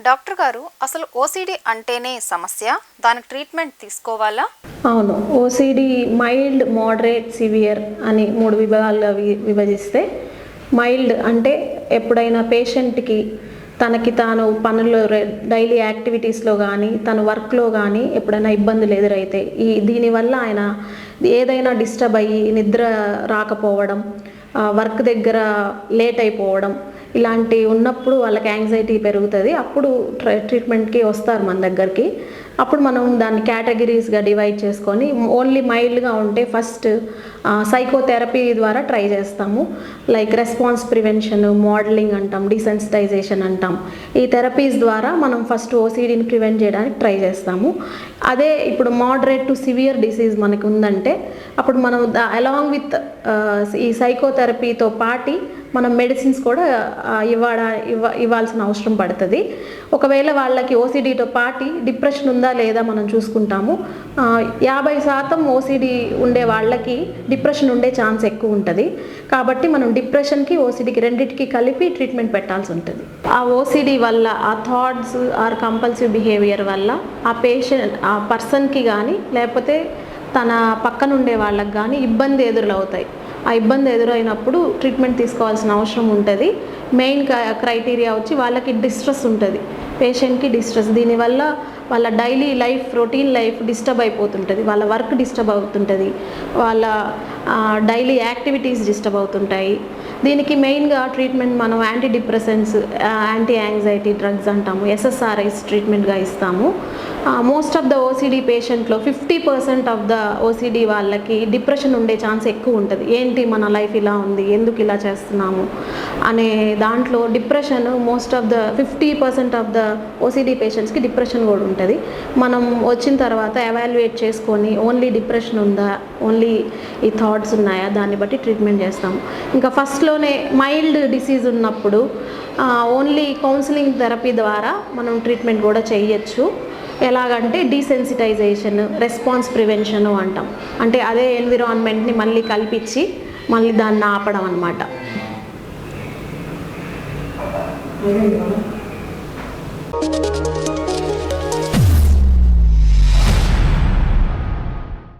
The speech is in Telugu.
డాక్టర్ గారు అసలు ఓసిడి అంటేనే సమస్య? దానికి ట్రీట్మెంట్ తీసుకోవాలా? అవును. ఓసిడి మైల్డ్ మోడరేట్ సివియర్ అని మూడు విభాగాలుగా విభజిస్తే మైల్డ్ అంటే ఎప్పుడైనా పేషెంట్కి తనకి తాను పనుల్లో డైలీ యాక్టివిటీస్లో కానీ తన వర్క్లో కానీ ఎప్పుడైనా ఇబ్బందులు ఎదురైతే ఈ దీనివల్ల ఆయన ఏదైనా డిస్టర్బ్ అయ్యి నిద్ర రాకపోవడం వర్క్ దగ్గర లేట్ అయిపోవడం ఇలాంటి ఉన్నప్పుడు వాళ్ళకి యాంగ్జైటీ పెరుగుతుంది. అప్పుడు ట్రీట్మెంట్కి వస్తారు మన దగ్గరికి. అప్పుడు మనం దాన్ని కేటగిరీస్గా డివైడ్ చేసుకొని ఓన్లీ మైల్డ్గా ఉంటే ఫస్ట్ సైకోథెరపీ ద్వారా ట్రై చేస్తాము. లైక్ రెస్పాన్స్ ప్రివెన్షన్ మోడలింగ్ అంటాం డిసెన్సిటైజేషన్ అంటాం. ఈ థెరపీస్ ద్వారా మనం ఫస్ట్ ఓసీడీని ప్రివెంట్ చేయడానికి ట్రై చేస్తాము. అదే ఇప్పుడు మోడరేట్ టు సివియర్ డిసీజ్ మనకు ఉందంటే అప్పుడు మనం అలాంగ్ విత్ ఈ సైకోథెరపీతో పాటి మనం మెడిసిన్స్ కూడా ఆ, ఇవ్వడ ఇవ్వ ఇవ్వాల్సిన అవసరం పడుతుంది. ఒకవేళ వాళ్ళకి ఓసిడీతో పాటి డిప్రెషన్ ఉందా లేదా మనం చూసుకుంటాము. యాభై శాతం ఓసిడి ఉండే వాళ్ళకి డిప్రెషన్ ఉండే ఛాన్స్ ఎక్కువ ఉంటుంది. కాబట్టి మనం డిప్రెషన్కి ఓసిడీకి రెండింటికి కలిపి ట్రీట్మెంట్ పెట్టాల్సి ఉంటుంది. ఆ ఓసిడి వల్ల ఆ థాట్స్ ఆర్ కంపల్సివ్ బిహేవియర్ వల్ల ఆ పేషెంట్ ఆ పర్సన్కి కానీ లేకపోతే తన పక్కనుండే వాళ్ళకి కానీ ఇబ్బంది ఎదురులవుతాయి. ఆ ఇబ్బంది ఎదురైనప్పుడు ట్రీట్మెంట్ తీసుకోవాల్సిన అవసరం ఉంటుంది. మెయిన్ క్రైటీరియా వచ్చి వాళ్ళకి డిస్ట్రెస్ ఉంటుంది. పేషెంట్కి డిస్ట్రెస్ దీనివల్ల వాళ్ళ daily life routine life disturb అయిపోతుంటుంది. వాళ్ళ వర్క్ డిస్టర్బ్ అవుతుంటుంది. వాళ్ళ డైలీ యాక్టివిటీస్ డిస్టర్బ్ అవుతుంటాయి. దీనికి మెయిన్గా ట్రీట్మెంట్ మనం anti depressants anti anxiety drugs అంటాము ఎస్ఎస్ఆర్ఐస్ ట్రీట్మెంట్గా ఇస్తాము. Most of the OCD పేషెంట్లో fifty percent of the OCD వాళ్ళకి డిప్రెషన్ ఉండే ఛాన్స్ ఎక్కువ ఉంటుంది. ఏంటి మన లైఫ్ ఇలా ఉంది? ఎందుకు ఇలా చేస్తున్నాము? అనే దాంట్లో depression most of the fifty percent of the OCD పేషెంట్స్కి డిప్రెషన్ కూడా ఉంటుంది. మనం వచ్చిన తర్వాత ఎవాల్యుయేట్ చేసుకొని ఓన్లీ డిప్రెషన్ ఉందా? ఓన్లీ ఈ థాట్స్ ఉన్నాయా? దాన్ని బట్టి ట్రీట్మెంట్ చేస్తాము. ఇంకా ఫస్ట్లోనే మైల్డ్ డిసీజ్ ఉన్నప్పుడు ఓన్లీ కౌన్సిలింగ్ థెరపీ ద్వారా మనం ట్రీట్మెంట్ కూడా చేయొచ్చు. ఎలాగంటే డీసెన్సిటైజేషన్ రెస్పాన్స్ ప్రివెన్షన్ అంటాం అంటే అదే ఎన్విరాన్మెంట్ని మళ్ళీ కల్పించి మళ్ళీ దాన్ని ఆపడం అనమాట Thank you.